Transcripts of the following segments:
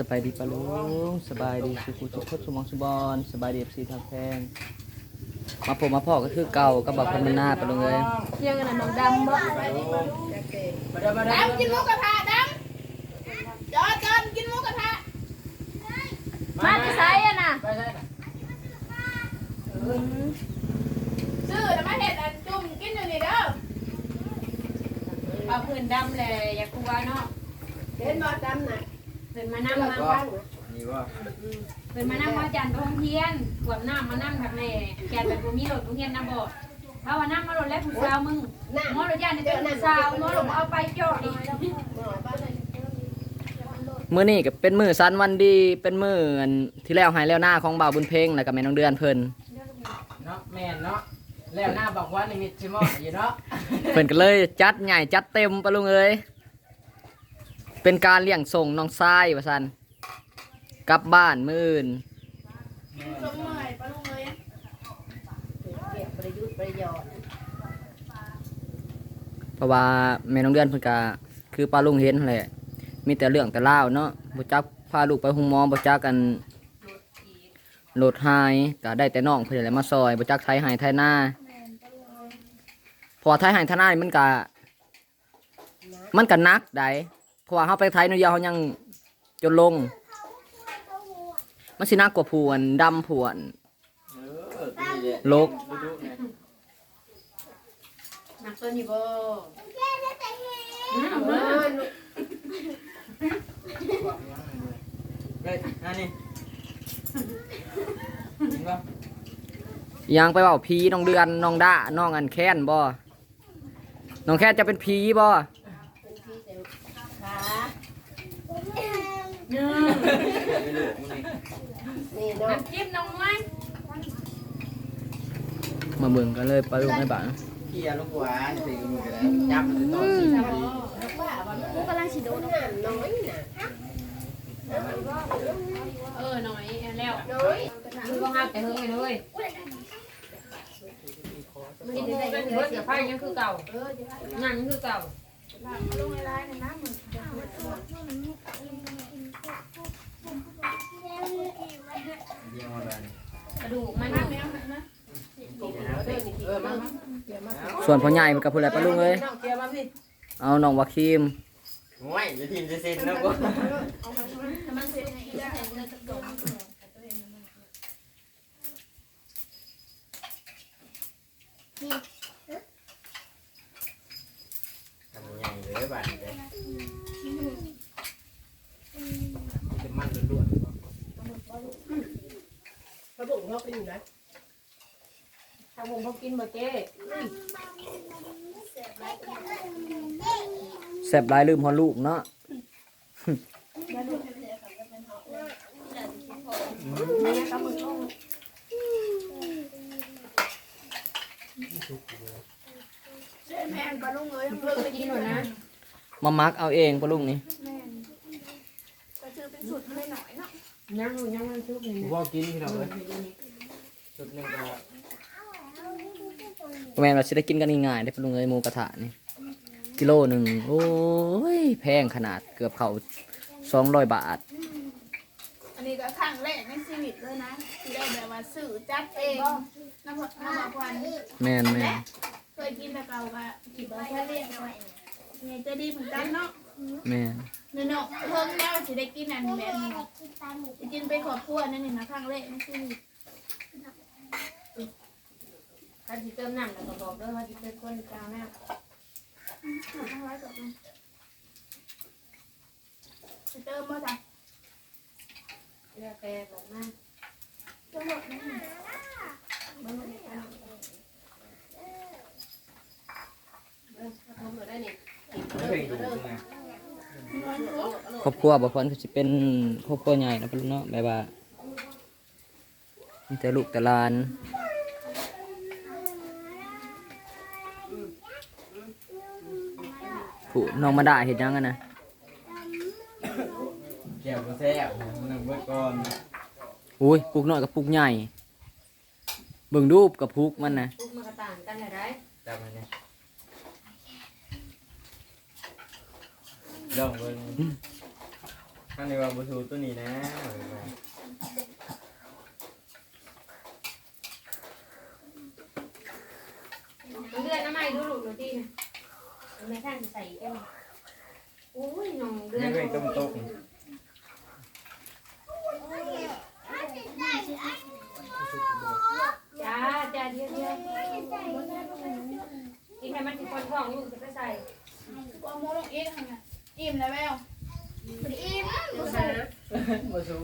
สบายดีปะลุงสบายดีสุขุสุขสุขสมองสุบอนสบายดีเอฟซีทางแพงมาผมมาพ่อก็คือเก่ากับบอกพันมันหน้าปะลุงเลยเยังกันน้องดำบ่ดำกินหมูกระทะดำจอจอนกินหมูกระทะมาจะใช้อะนะซื้อแล้วมาเห็ดอันจุ่มกินอยู่นี่เด้อเอาพื้นดำเลยอยากกลัวเนาะเห็นบ่ดำน่ะ เพิ่นมานั่งมานี่ว่าเพิ่นมานั่งมาจันทร์ไปโรงเรียนขวบน้ำมานั่งกับแม่แกนแบบบ่มีรถโรงเรียนนะบ่ถ้าว่านั่งมารถแล้วผู้สาวมึงหมอรถยานนี่เจอผู้สาวหมอรถเอาไปจอดอีกมื้อนี้ก็เป็นมื้อสันวันดีเป็นมื้ออันที่แล้วใหายแล้วหน้าของบ่าวบุญเพ่งแล้วก็แม่น้องเดือนเพิ่นเนาะแม่นเนาะแล้วหน้าบอกว่านิมิตชิมออยู่เนาะเพิ่นก็เลยจัดใหญ่จัดเต็มปะลุงเอ้ย เป็นการเลี้ยงส่งน้องทรายว่าซั่นกลับบ้านมื้ออื่นเมื่อยปะลุงเอ้ยเพราะว่าแม่น้องเดือนเพิ่นก็คือป้าลุงเห็นแหละมีแต่เรื่องแต่เล่าเนาะบ่จักพาลูกไปห้องหมอบ่จักกันโหลดหายก็ได้แต่น้องเพิ่นนั่นแหละมาซอยบ่จักไทยหายไทยหน้าพอไทยหายไทยหน้านี่มันก็มันก็นักได้ เพราะว่าเฮาไปไทยนู่นเดียวเฮายังจนลง มันสิหนักกว่าผู้อันดำผู้อันเออดีเลยโลกดูๆเนี่ยนักตัวนี้บ่เฮ้ยอันนี้จริงป่ะยังไปเว้าผีน้องเดือนน้องด้าน้องอันแค้นบ่น้องแค้นจะเป็นผีบ่ ไม่รู้มึงนี่น้ำจิ้มน้องไม้มาเบิ่งกันเลยไปลุงให้บ้านเกียร์ลูกหวานสิมึงก็ได้จับมันต้นสิกูกำลังสิโดนน้ำน้อยน่ะเออหน่อยแล้วน้อยมึงบ่ฮับแต่เฮิงไปเลยกินได้ยังเบิดกับไผยังคือเก่ายังคือเก่าลงในร้านน่ะนะมึงเยี่ยมมาเลย กระดูกมันแมวน่ะนะเออมาส่วนพ่อใหญ่มันกับผู้ใดปะลุงเอ้ยเอาน้องวาคิมโอ้ยจะทีมจะเซ็นนะกูมันเสร็จให้อีกแล้วเงินจะตกทำยังไงเลยบ้านเลยจะมันล้วน เขาบอกว่าเป็นอยู่นะถ้าผมบ่กินบ่เจ้แซ่บหลายลืมฮอดลูกเนาะเจ๊แม่งปะลุงเอ้ยเพิ่งไปกิกินนหมดนะมามักเอาเองปะลุงนี่แม่นก็ซื้อเป็นสุดไม่หน่อยเนาะยังยังมันชุบนี่ๆว่ากินที่เราเลย จุดหนึ่งก็แม่นว่าสิได้กินกันง่ายๆได้อปะลุงเอ้ยหมูกระทะนี่กิโลหนึ่งโอ้ยแพงขนาดเกือบเข้า200บาท อันนี้ก็ครั้งแรกในชีวิตเลยนะที่ได้แบบว่าซื้อจัดเองน้ำพน้ำหมอกวันแม่นแม่นเคยกินแต่เก่าก็กินมาแค่เรียกไว้เนี่ยจะดีเหมือนกันเนาะแม่นเนาะเนาะเพิ่งแล้วสิได้กินอันแบบนี้จะกินไปขอบครัวนั่นนี่นะครั้งแรกในชีวิต ถ้าสิเติมน้ำแล้วก็บอกเด้อว่าสิเป็นคนกลางน้ทั้งร้อยกว่าคนจะเติมบ่จ้ะเลือกแต่บอกมาเติมหมดนะเบิ่งมันกันเออทำหมดได้นี่ไม่เคยดูนะครอบครัวบ่เพิ่นก็สิเป็นครอบครัวใหญ่เนาะปะลุงเนาะแบบว่ามีแต่ลูกแต่หลาน ผู้น้องมาด่าเฮ็ดหยังกันนะแก้วก็แซ่บมันนั่งเบิดก่อนอุ้ยปลูกน้อยกับปลูกใหญ่ เบิ่งรูปกับปลูกมันนะทุกมันก็ต่างกันแหละได้จับมันเนี่ยลองเบิ่งอันนี้ว่าบูทูตัวนี้นะเดือนน้ำใหม่ดูลูกดูที่ ไม่ท่านใส่แก้วโอ้ยน้องเดือนไม่เป็นต้มต้มจ้าจ้าเดียวเดียวกินให้มันติดคนท้องลูกจะไปใส่ว่าโมลงอีกทำไงอิ่มแล้วแววอิ่มดูนะบ่สู้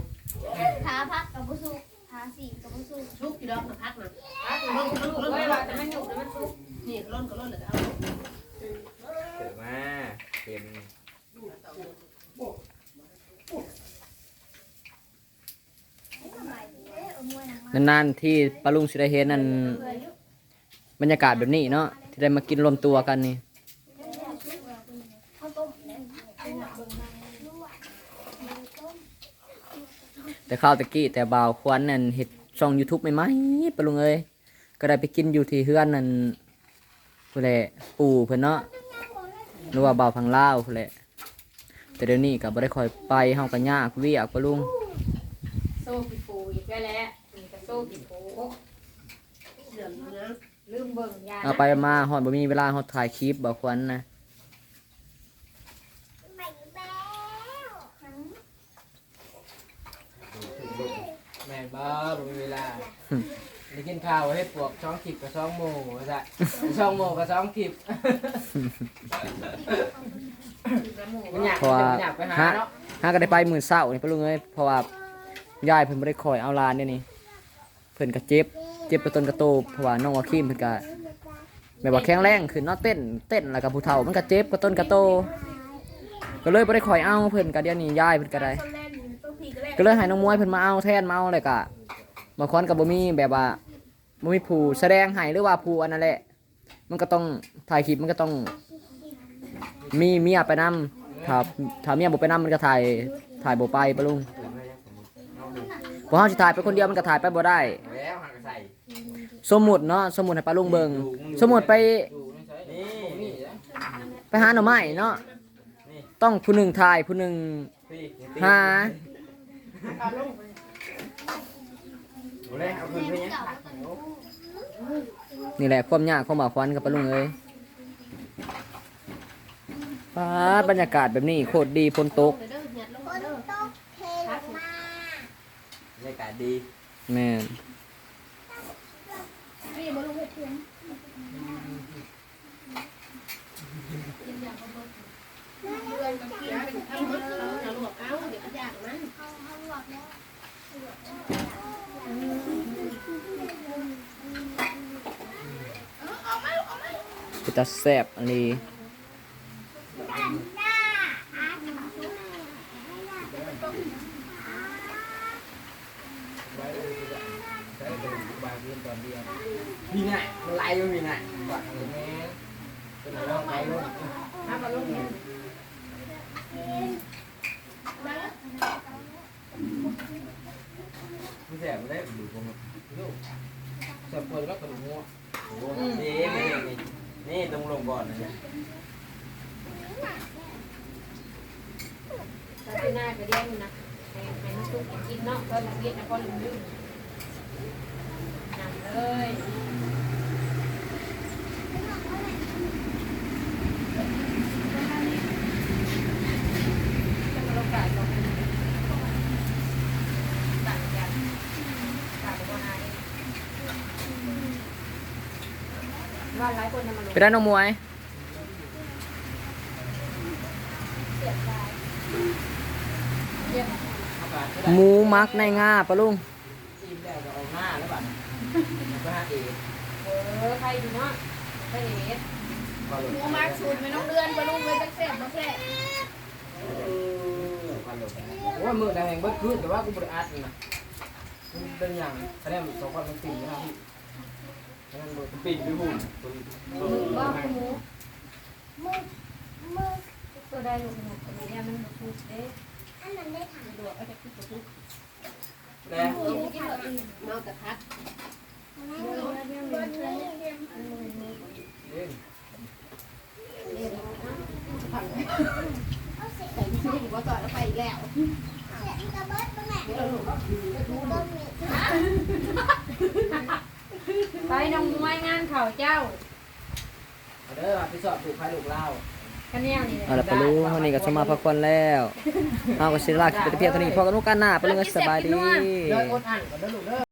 ขาพักกับบุสุขาสี่กับบุสุชุกกี่ดอกมาพักนะพักลูกลูกไว้ว่าแต่มันหยุดแล้วมันซุกนี่ร่นก็ร่นเลยเอา เกิดมาเป็นนานๆที่ปลาลุงสิได้เห็นนั่นบรรยากาศแบบนี้เนาะที่ได้มากินรวมตัวกันนี่แต่ข้าวตะกี้แต่บ่าวควันนั่นเฮ็ดช่อง YouTube ใหม่ๆปลาลุงเอ้ยก็ได้ไปกินอยู่ที่เฮือนนั่นพุ่นแหละปู่เพิ่นเนาะ หรือว่าบ่าวพังลาวพุ่นแหละแต่เดี๋ยวนี้ก็บ่ได้ค่อยไปเฮาก็ยากเวียกปลาลุงโซ่กี่ปูอีกแล้วแหละนี่ก็โซ่กี่ปูเดือดนะลืมเบิ่งยาเอาไปมาฮอดบ่มีเวลาฮอดถ่ายคลิปบ่าวควันนะแม่นบ่บ่มีเวลา ได้กินข้าวให้ปวกช่องขิบกับช่องโมว่าซะช่องโมกับช่องขิบมันอยากเพราะว่ามันอยากไปหาฮะเนาะหาก็ได้ไปมื้อเช้านี่ปลาลุงเอ้ยเพราะว่ายายเพิ่นบ่ได้คอยเอาหลานเดี๋ยวนี้เพิ่นก็เจ็บเจ็บกระต้นกระโตเพราะว่าน้องวาคิมเพิ่นก็แบบว่าแข็งแรงขึ้นเนาะเต้นเต้นแล้วก็ผู้เฒ่ามันก็เจ็บกระต้นกระโต ก็เลยบ่ได้คอยเอาเพิ่นก็เดี๋ยวนี้ยายเพิ่นก็ได้คนแรกอยู่ตัวผีก็แรกก็เลยให้น้องมวยเพิ่นมาเอาแทนมาเอาเลยก็บางคนก็บ่มีแบบว่า บ่มีผู้แสดงให้หรือว่าผู้อันนั้นแหละ มันก็ต้องถ่ายคลิปมันก็ต้อง มีเมียไปนํถ้าถ้าเมียบ่ไปนํมันก็ถ่ายถ่ายบ่ไปปะลุงพราะเฮาสิถ่ายไปคนเดียวมันก็ถ่ายไปบ่ได้ แล้วหักใส่สมมุติเนาะสมมุติให้ปาลุงเบิ่งสมมุติไปนี่นี่นะไปหาหน่อไม้เนาะต้องผู้หนึ่งถ่ายผู้หนึ่งพี่หาเอา เลยเอาคืนไปยังนี่แหละความยากของบ่าวควันกับปาลุงเอ้ยปาดบรรยากาศแบบนี้โคตรดีฝนตกเด้อหยัดลงคนเด้อตกเทลงมาบรรยากาศดีแม่นนี่มาลงเห็ดเพียงเดือนกับกินเป็นเอา ตาแซ่บอันนี้พี่น่ะมันไล่อยู่พี่น่ะว่าเออแม่นเป็นอะไรไปลูกถ้าปลาลูกเนี่ยพี่แสบไม่ได้ดูผมลูกจะเปิดแล้วกระดูกหัวโอ้โหนี่นี่นี่ นี่ตรงลงก่อนนะเนี่ยตาที่หน้าก็เลี้ยงนะให้ให้มันซุกกินเนาะก็เลี้ยงนะก็ลืมลืมนั่งเลยจะมาลงกายก่อนต่างกันต่างกันว่าไง ว่าหลายคนจะมาลงไปได้น้องมวย เอาการก็หได้มูมักในง่าปะลุงอิ่มแล้วก็เอาหน้าแล้วบัดไปหาเองเออใครอยู่เนาะใครเห็นก็ลงหมูมากสูตรไม่ต้องเดือนมาลงเลยจักแซ่บมาแซ่บโอ้ยมือแดงเบิดคืนแต่ว่ากูบ่ได้อัดนะมันเป็นอย่างแสดงสองคนมันติ่งนะครับพี่นั่นบ่ ปิ่นไปหุ่นมือบ้าหมูมือมือตัวได้ลูกหมูตัวนี้มันพูดเอ๊ะอันนั้นได้ถามดูเอาจากที่ตัวพูดแล้วเมาแต่พักเดือนนี้เดือนนี้เดือนเล่นเอาเสร็จนี่บ่ต่อแล้วไปอีกแล้วเสียงกระเบิดบ้างแหละนี่เราลูก ต้มมี ไปน้องมวยงานเขาเจ้าเอาเด้อไปสอบถูกใครลูกเล่าคะแนนนี่แหละเอาล่ะปะลุงเฮานี่ก็สมมาพักผ่อนแล้วเฮาก็สิลาคลิปไปแต่เพียงเท่านี้พอกันโอกาสหน้าปะลุงก็สบายดี เดินอดอันก่อนเด้อลูกเด้อ